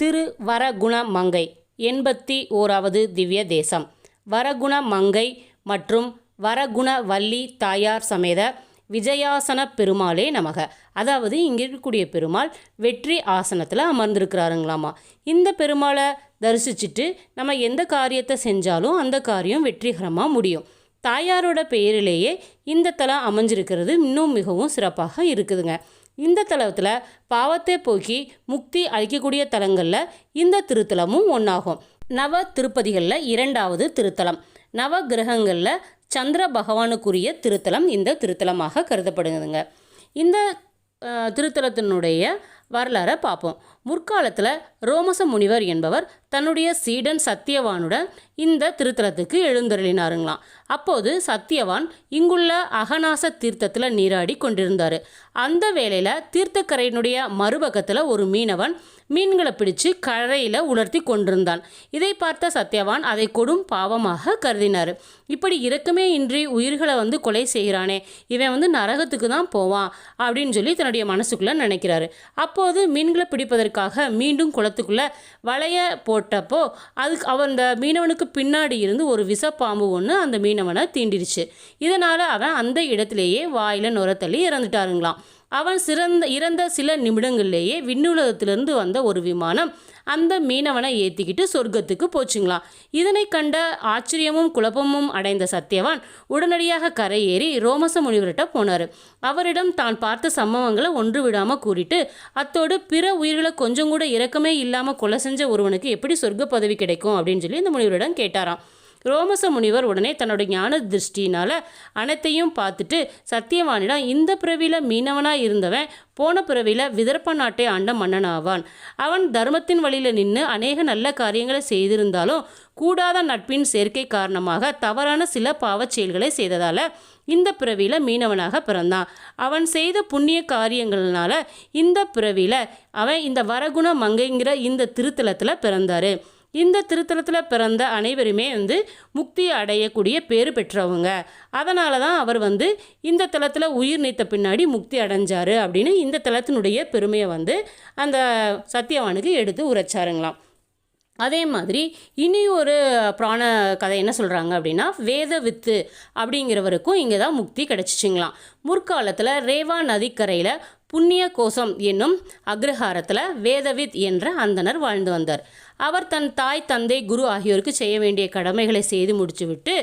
திரு வரகுண மங்கை எண்பத்தி ஓராவது திவ்ய தேசம் வரகுண மங்கை மற்றும் வரகுண வள்ளி தாயார் சமேத விஜயாசன பெருமாளே நமக. அதாவது இங்கே இருக்கக்கூடிய பெருமாள் வெற்றி ஆசனத்தில் அமர்ந்திருக்கிறாருங்களாமா. இந்த பெருமாளை தரிசிச்சுட்டு நம்ம எந்த காரியத்தை செஞ்சாலும் அந்த காரியம் வெற்றிகரமாக முடியும். தாயாரோட பெயரிலேயே இந்த தலம் அமைஞ்சிருக்கிறது இன்னும் மிகவும் சிறப்பாக இருக்குதுங்க. இந்த தலத்தில் பாவத்தை போக்கி முக்தி அளிக்கக்கூடிய தலங்களில் இந்த திருத்தலமும் ஒன்றாகும் நவ திருப்பதிகளில் இரண்டாவது திருத்தலம். நவ கிரகங்களில் சந்திர பகவானுக்குரிய திருத்தலம் இந்த திருத்தலமாக கருதப்படுதுங்க. இந்த திருத்தலத்தினுடைய வரலாறை பார்ப்போம் முற்காலத்தில் ரோமச முனிவர் என்பவர் தன்னுடைய சீடன் சத்தியவானுடன் இந்த திருத்தலத்துக்கு எழுந்தருளினாருங்களாம். அப்போது சத்தியவான் இங்குள்ள அகநாச தீர்த்தத்தில் நீராடி கொண்டிருந்தார். அந்த வேளையில் தீர்த்தக்கரையினுடைய மறுபக்கத்தில் ஒரு மீனவன் மீன்களை பிடிச்சு கரையில் உலர்த்தி கொண்டிருந்தான். இதை பார்த்த சத்யவான் அதை கொடும் பாவமாக கருதினார். இப்படி இறக்கமே இன்றி உயிர்களை வந்து கொலை செய்கிறானே இவன் வந்து நரகத்துக்கு தான் போவான் அப்படின்னு சொல்லி தன்னுடைய மனசுக்குள்ளே நினைக்கிறாரு. அப்போது மீன்களை பிடிப்பதற்கு பிடிப்பதற்காக மீண்டும் குளத்துக்குள்ளே வலைய போட்டப்போ அதுக்கு அவன் அந்த மீனவனுக்கு பின்னாடி இருந்து ஒரு விஷப்பாம்பு ஒன்று அந்த மீனவனை தீண்டிடுச்சு. இதனால் அவன் அந்த இடத்திலேயே வாயில் நுரத்தள்ளி இறந்துட்டாருங்களாம். அவன் சிறந்த இறந்த சில நிமிடங்கள்லேயே விண்ணுலகத்திலிருந்து வந்த ஒரு விமானம் அந்த மீனவனை ஏற்றிக்கிட்டு சொர்க்கத்துக்கு போச்சுங்களாம். இதனை கண்ட ஆச்சரியமும் குழப்பமும் அடைந்த சத்தியவான் உடனடியாக கரையேறி ரோமச முனிவர்கிட்ட போனார். அவரிடம் தான் பார்த்த சம்பவங்களை ஒன்று விடாமல் கூறிட்டு அத்தோடு பிற உயிர்களை கொஞ்சம் கூட இரக்கமே இல்லாமல் கொலை செஞ்ச ஒருவனுக்கு எப்படி சொர்க்க பதவி கிடைக்கும்? அப்படின்னு சொல்லி இந்த முனிவரிடம் கேட்டாராம். ரோமச முனிவர் உடனே தன்னோட ஞான திருஷ்டினால் அனைத்தையும் பார்த்துட்டு சத்தியவானிடம் இந்த பிறவியில் மீனவனாக இருந்தவன் போன பிறவியில் விதர்ப்ப நாட்டை ஆண்ட மன்னனாவான். அவன் தர்மத்தின் வழியில் நின்று அநேக நல்ல காரியங்களை செய்திருந்தாலும் கூடாத நட்பின் சேர்க்கை காரணமாக தவறான சில பாவச் செயல்களை செய்ததால் இந்த பிறவியில் மீனவனாக பிறந்தான். அவன் செய்த புண்ணிய காரியங்கள்னால இந்த பிறவியில் அவன் இந்த வரகுண மங்கைங்கிற இந்த திருத்தலத்தில் பிறந்தாரு. இந்த திருத்தலத்தில் பிறந்த அனைவருமே வந்து முக்தி அடையக்கூடிய பேர் பெற்றவங்க. அதனால தான் அவர் வந்து இந்த தலத்தில் உயிர் நீத்த பின்னாடி முக்தி அடைஞ்சார் அப்படின்னு இந்த தலத்தினுடைய பெருமையை வந்து அந்த சத்தியவானுக்கு எடுத்து உரைச்சாருங்களாம். அதே மாதிரி இனி ஒரு புராண கதை என்ன சொல்கிறாங்க அப்படின்னா வேத வித்து அப்படிங்கிறவருக்கும் இங்கே தான் முக்தி கிடச்சிச்சிங்களாம். முற்காலத்தில் ரேவா நதிக்கரையில் புண்ணிய கோசம் என்னும் அக்ரஹாரத்தில் வேதவித் என்ற அந்தனர் வாழ்ந்து வந்தார். அவர் தன் தாய் தந்தை குரு ஆகியோருக்கு செய்ய வேண்டிய கடமைகளை செய்து முடிச்சுவிட்டு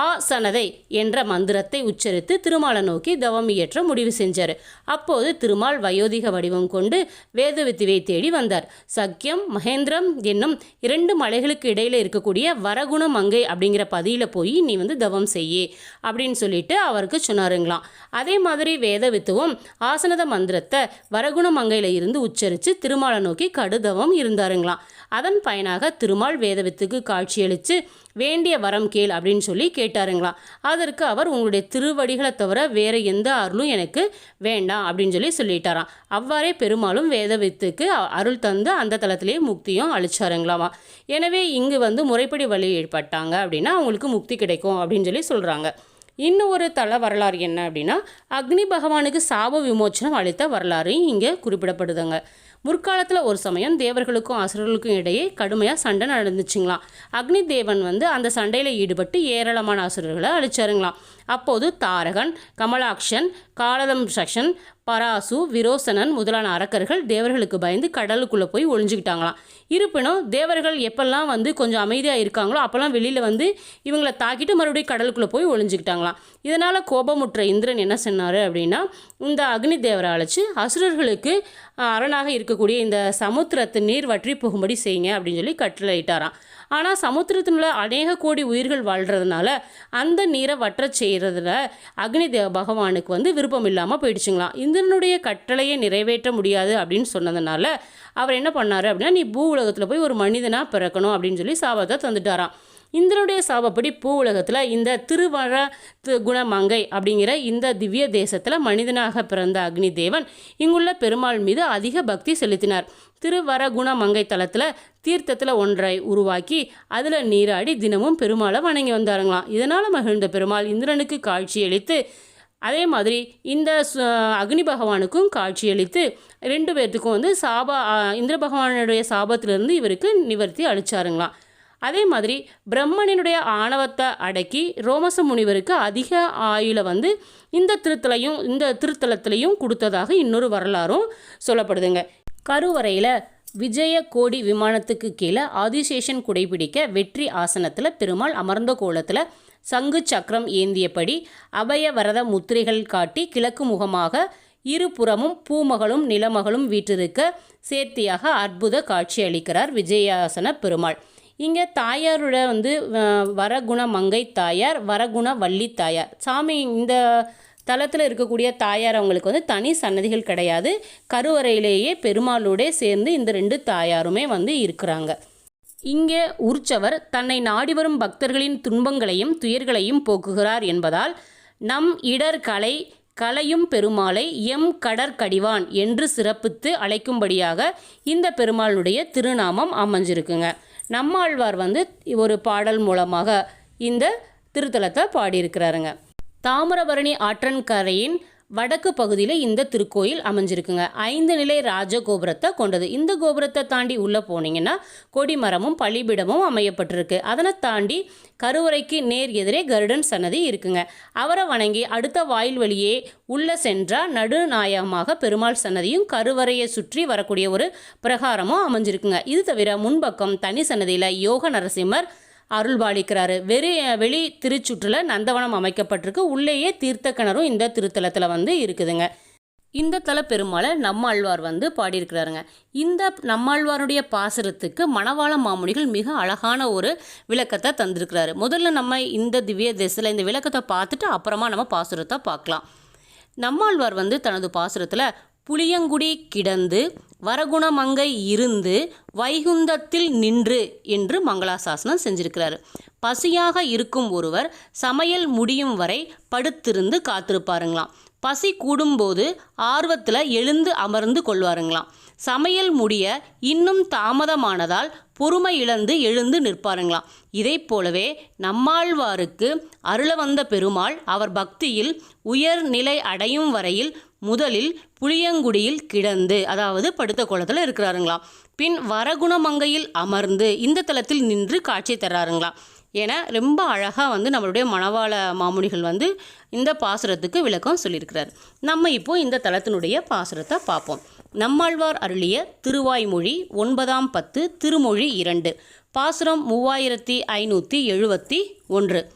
ஆ சனதை என்ற மந்திரத்தை உச்சரித்து திருமாலை நோக்கி தவம் இயற்ற முடிவு செஞ்சார். அப்போது திருமால் வயோதிக வடிவம் கொண்டு வேதவித்துவை தேடி வந்தார். சக்கியம் மகேந்திரம் என்னும் இரண்டு மலைகளுக்கு இடையில் இருக்கக்கூடிய வரகுண மங்கை அப்படிங்கிற பதியில் போய் நீ வந்து தவம் செய்யி அப்படின்னு சொல்லிட்டு அவருக்கு சொன்னாருங்களாம். அதே மாதிரி வேதவித்துவும் ஆசனத மந்திரத்தை வரகுண மங்கையில் இருந்து உச்சரித்து திருமாலை நோக்கி கடுதவம் இருந்தாருங்களாம். அதன் பயனாக திருமால் வேதவித்துக்கு காட்சியளித்து வேண்டிய வரம் கேள் அப்படின்னு சொல்லி கேட்டாருங்களாம். அதற்கு அவர் உங்களுடைய திருவடிகளை தவிர வேறு எந்த அருளும் எனக்கு வேண்டாம் அப்படின்னு சொல்லி சொல்லிட்டாராம். அவ்வாறே பெருமாளும் வேதவித்துக்கு அருள் தந்து அந்த தலத்திலேயே முக்தியும் அளிச்சாருங்களாமா. எனவே இங்கு வந்து முறைப்படி வழி ஏற்பட்டாங்க அப்படின்னா அவங்களுக்கு முக்தி கிடைக்கும் அப்படின்னு சொல்லி சொல்கிறாங்க இன்னும் ஒரு தல வரலாறு என்ன அப்படின்னா அக்னி பகவானுக்கு சாப விமோச்சனம் அளித்த வரலாறு இங்கே குறிப்பிடப்படுதுங்க. முற்காலத்தில் ஒரு சமயம் தேவர்களுக்கும் அசுரர்களுக்கும் இடையே கடுமையாக சண்டை நடந்துச்சுங்களாம். அக்னி தேவன் வந்து அந்த சண்டையில் ஈடுபட்டு ஏராளமான அசுரர்களை அழிச்சாருங்களாம். அப்போது தாரகன் கமலாக்ஷன் காலதம் சக்ஷன் பராசு விரோசனன் முதலான அரக்கர்கள் தேவர்களுக்கு பயந்து கடலுக்குள்ளே போய் ஒழிஞ்சுக்கிட்டாங்களாம் இருப்பினும் தேவர்கள் எப்பெல்லாம் வந்து கொஞ்சம் அமைதியாக இருக்காங்களோ அப்போல்லாம் வெளியில் வந்து இவங்களை தாக்கிட்டு மறுபடியும் கடலுக்குள்ளே போய் ஒழிஞ்சுக்கிட்டாங்களாம் இதனால் கோபமுற்ற இந்திரன் என்ன சொன்னார் அப்படின்னா இந்த அக்னி தேவரை அழைச்சி அசுரர்களுக்கு அரணாக இருக்கக்கூடிய இந்த சமுத்திரத்து நீர் வற்றி போகும்படி செய்யுங்க அப்படின்னு சொல்லி கட்டளையிட்டாராம். ஆனால் சமுத்திரத்தினுள்ள அநேக கோடி உயிர்கள் வாழ்கிறதுனால அந்த நீரை வற்ற செய்கிறதுல அக்னி தேவ பகவானுக்கு வந்து விருப்பம் இல்லாமல் போயிடுச்சுங்களாம். இந்திரனுடைய கட்டளையை நிறைவேற்ற முடியாது அப்படின்னு சொன்னதுனால அவர் என்ன பண்ணார் அப்படின்னா நீ பூ உலகத்தில் போய் ஒரு மனிதனாக பிறக்கணும் அப்படின்னு சொல்லி சாபத்தை தந்துட்டாராம். இந்திரனுடைய சாபப்படி பூ உலகத்தில் இந்த திருவர குணமங்கை அப்படிங்கிற இந்த திவ்ய தேசத்தில் மனிதனாக பிறந்த அக்னி தேவன் இங்குள்ள பெருமாள் மீது அதிக பக்தி செலுத்தினார். திருவர குணமங்கை தலத்தில் தீர்த்தத்தில் ஒன்றை உருவாக்கி அதில் நீராடி தினமும் பெருமாளை வணங்கி வந்தாருங்களாம். இதனால் மகிழ்ந்த பெருமாள் இந்திரனுக்கு காட்சியளித்து அதே மாதிரி இந்த சு- அக்னி பகவானுக்கும் காட்சியளித்து ரெண்டு பேர்த்துக்கும் வந்து சாபா இந்திர பகவானுடைய சாபத்திலிருந்து இவருக்கு நிவர்த்தி அளிச்சாருங்களாம். அதே மாதிரி பிரம்மனினுடைய ஆணவத்தை அடக்கி ரோமச முனிவருக்கு அதிக ஆயுளை வந்து இந்த திருத்தலையும் இந்த திருத்தலத்திலையும் கொடுத்ததாக இன்னொரு வரலாறும் சொல்லப்படுதுங்க. கருவறையில் விஜய கோடி விமானத்துக்கு கீழே ஆதிசேஷன் குடைபிடிக்க வெற்றி ஆசனத்தில் பெருமாள் அமர்ந்த கோலத்தில் சங்கு சக்கரம் ஏந்தியபடி அபய வரத முத்திரைகள் காட்டி கிழக்கு முகமாக இருபுறமும் பூமகளும் நிலமகளும் வீற்றிருக்க சேர்த்தியாக அற்புத காட்சி அளிக்கிறார் விஜயாசன பெருமாள். இங்கே தாயாரோட வந்து வரகுண மங்கை தாயார் வரகுண வள்ளி தாயார். சாமி இந்த தலத்தில் இருக்கக்கூடிய தாயார் அவங்களுக்கு வந்து தனி சன்னதிகள் கிடையாது. கருவறையிலேயே பெருமாளோட சேர்ந்து இந்த ரெண்டு தாயாருமே வந்து இருக்கிறாங்க. இங்கே உற்சவர் தன்னை நாடி வரும் பக்தர்களின் துன்பங்களையும் துயர்களையும் போக்குகிறார் என்பதால் நம் இடர் கலை கலையும் பெருமாளை எம் கடற்கடிவான் என்று சிறப்பித்து அழைக்கும்படியாக இந்த பெருமாளுடைய திருநாமம் அமைஞ்சிருக்குங்க. நம்மாழ்வார் வந்து ஒரு பாடல் மூலமாக இந்த திருத்தலத்தை பாடியிருக்கிறாருங்க. தாமிரபரணி ஆற்றன்கரையின் வடக்கு பகுதியில் இந்த திருக்கோயில் அமைஞ்சிருக்குங்க. ஐந்து நிலை ராஜ கோபுரத்தை கொண்டது. இந்த கோபுரத்தை தாண்டி உள்ளே போனீங்கன்னா கொடிமரமும் பள்ளிபிடமும் அமையப்பட்டிருக்கு. அதனை தாண்டி கருவறைக்கு நேர் எதிரே கருடன் சன்னதி இருக்குங்க. அவரை வணங்கி அடுத்த வாயில் வழியே உள்ளே சென்றால் நடுநாயகமாக பெருமாள் சன்னதியும் கருவறையை சுற்றி வரக்கூடிய ஒரு பிரகாரமும் அமைஞ்சிருக்குங்க. இது தவிர முன்பக்கம் தனி சன்னதியில் யோக நரசிம்மர் அருள்பாலிக்கிறாரு. வெறி வெளி திருச்சுற்றில் நந்தவனம் அமைக்கப்பட்டிருக்கு. உள்ளேயே தீர்த்த கிணறும் இந்த திருத்தலத்தில் வந்து இருக்குதுங்க. இந்த தல பெருமாளை நம்மாழ்வார் வந்து பாடியிருக்கிறாருங்க. இந்த நம்மாழ்வாருடைய பாசுரத்துக்கு மணவாள மாமுனிகள் மிக அழகான ஒரு விளக்கத்தை தந்திருக்கிறாரு. முதல்ல நம்ம இந்த திவ்ய திசையில் இந்த விளக்கத்தை பார்த்துட்டு அப்புறமா நம்ம பாசுரத்தை பார்க்கலாம். நம்மாழ்வார் வந்து தனது பாசுரத்தில் புளியங்குடி கிடந்து வரகுணமங்கை இருந்து வைகுந்தத்தில் நின்று என்று மங்களாசாசனம் செஞ்சிருக்கிறாரு. பசியாக இருக்கும் ஒருவர் சமையல் முடியும் வரை படுத்திருந்து காத்திருப்பாருங்களாம். பசி கூடும்போது ஆர்வத்தில் எழுந்து அமர்ந்து கொள்வாருங்களாம். சமையல் முடிய இன்னும் தாமதமானதால் பொறுமை இழந்து எழுந்து நிற்பாருங்களாம். இதைப் போலவே நம்மாழ்வாருக்கு அருள வந்த பெருமாள் அவர் பக்தியில் உயர்நிலை அடையும் வரையில் முதலில் புளியங்குடியில் கிடந்து அதாவது படுத்த கோலத்தில் இருக்கிறாருங்களாம். பின் வரகுணமங்கையில் அமர்ந்து இந்த தலத்தில் நின்று காட்சி தர்றாருங்களாம். என ரொம்ப அழகாக வந்து நம்மளுடைய மணவாள மாமுனிகள் வந்து இந்த பாசுரத்துக்கு விளக்கம் சொல்லியிருக்கிறார். நம்ம இப்போ இந்த தலத்தினுடைய பாசுரத்தை பார்ப்போம். நம்மாழ்வார் அருளிய திருவாய்மொழி ஒன்பதாம் பத்து திருமொழி இரண்டு பாசுரம் மூவாயிரத்தி ஐநூற்றி எழுபத்தி ஒன்று.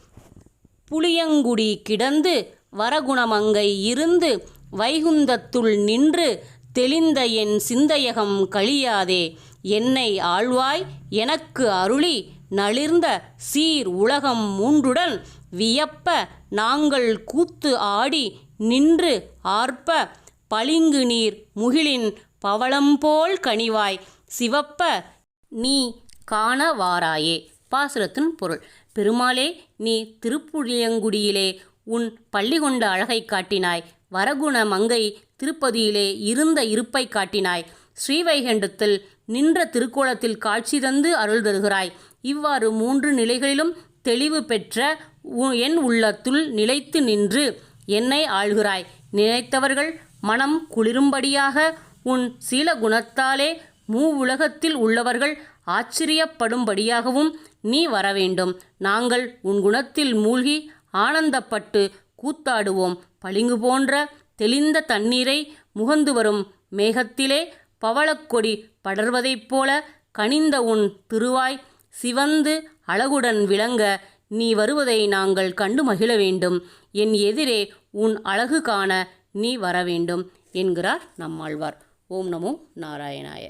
புளியங்குடி கிடந்து வரகுணமங்கை இருந்து வைகுந்தத்துள் நின்று தெளிந்த என் சிந்தையகம் கழியாதே என்னை ஆழ்வாய் எனக்கு அருளி நளிர்ந்த சீர் உலகம் மூன்றுடன் வியப்ப நாங்கள் கூத்து ஆடி நின்று ஆர்ப்ப பளிங்கு நீர் முகிலின் பவளம்போல் கனிவாய். சிவப்ப நீ காணவாராயே. பாசுரத்தின் பொருள். பெருமாளே நீ திருப்புளியங்குடியிலே உன் பள்ளி கொண்ட அழகை காட்டினாய். வரகுண மங்கை திருப்பதியிலே இருந்த இருப்பை காட்டினாய். ஸ்ரீவைகுண்டத்தில் நின்ற திருக்கோலத்தில் காட்சி தந்து அருள் தருகிறாய். இவ்வாறு மூன்று நிலைகளிலும் தெளிவு பெற்ற உ- என் உள்ளத்துள் நிலைத்து நின்று என்னை ஆள்கிறாய். நினைத்தவர்கள் மனம் குளிரும்படியாக உன் சீல குணத்தாலே மூ உலகத்தில் உள்ளவர்கள் ஆச்சரியப்படும்படியாகவும் நீ வரவேண்டும். நாங்கள் உன் குணத்தில் மூழ்கி ஆனந்தப்பட்டு கூத்தாடுவோம். பளிங்கு போன்ற தெளிந்த தண்ணீரை முகந்து வரும் மேகத்திலே பவளக்கொடி படர்வதைப் போல கனிந்த உன் திருவாய் சிவந்து அழகுடன் விளங்க நீ வருவதை நாங்கள் கண்டு மகிழ வேண்டும். என் எதிரே உன் அழகு காண நீ வர வேண்டும் என்கிறார் நம்மாழ்வார். ஓம் நமோ நாராயணாய.